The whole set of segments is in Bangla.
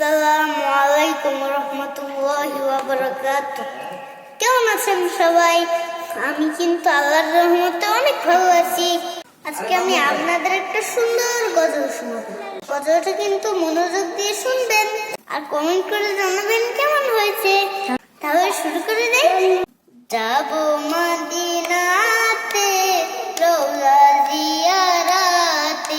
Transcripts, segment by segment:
আসসালামু আলাইকুম রহমতুল্লাহি কেমন আছেন সবাই? আমি কিন্তু আল্লাহর রহমতে অনেক ভালো আছি। আজকে আমি আপনাদের একটা সুন্দর গজল গজলটা কিন্তু মনোযোগ দিয়ে শুনবেন আর কমেন্ট করে জানাবেন কেমন হয়েছে। তাহলে শুরু করে দেই। যাব মদিনাতে রওজা জিয়ারাতে।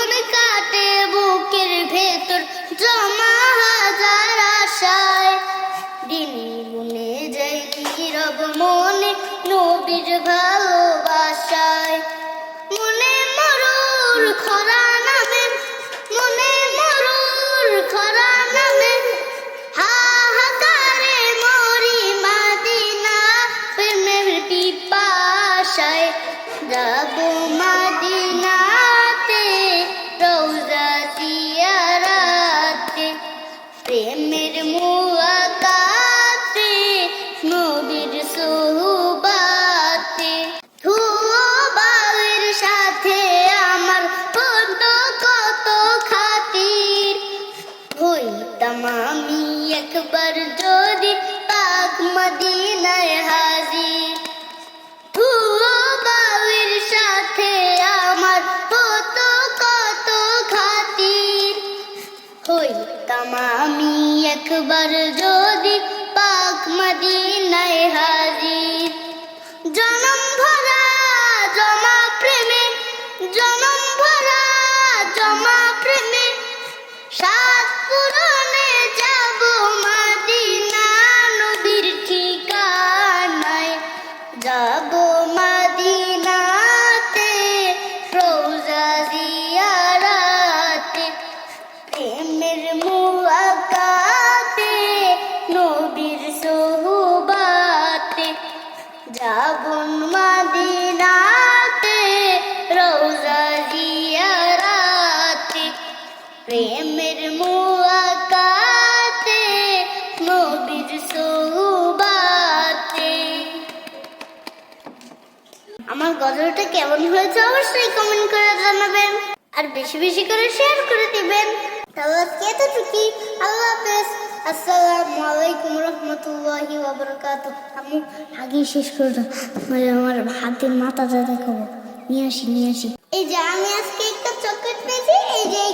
জীবন কাটে বুকের ভেতর জমা হাজার আশায়। দিন গুনে যাই নীরব মনে নবীর ভালোবাসায়। মনে মরুর খরা নামে, মনে মরুর খরা নামে। হাহাকারে মরি মাদিনা প্রেমের পিপাসায়। যাব মদিনায় হাজির। ধুবাবের সাথে আমার কত কত খাতির। হইতাম আমি একবার যদি পাক মদিনায় আমার গজলটা কেমন হয়েছে অবশ্যই কমেন্ট করে জানাবেন। আর বেশি বেশি করে শেয়ার করে দিবেন। তাহলে আজকে এতটুকুই। আল্লাহ হাফেজ। আসসালামু আলাইকুম রহমতুল্লাহি আমি আগে শেষ করে দাও। মানে আমার হাতের মাথাটা দেখাবো নিয়ে আসি নিয়ে আসি। এই যে আমি আজকে একটা চকলেট পেয়েছি, এই যে এই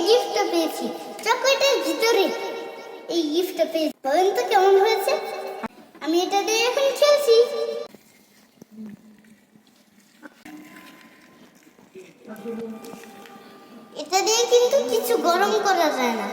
পেয়েছি। চকলেটের ভিতরে এই পেয়েছি। বলেন তো কেমন হয়েছে? আমি এটা দিয়ে এখন খেলছি। এটা দিয়ে কিন্তু কিছু গরম করা যায় না।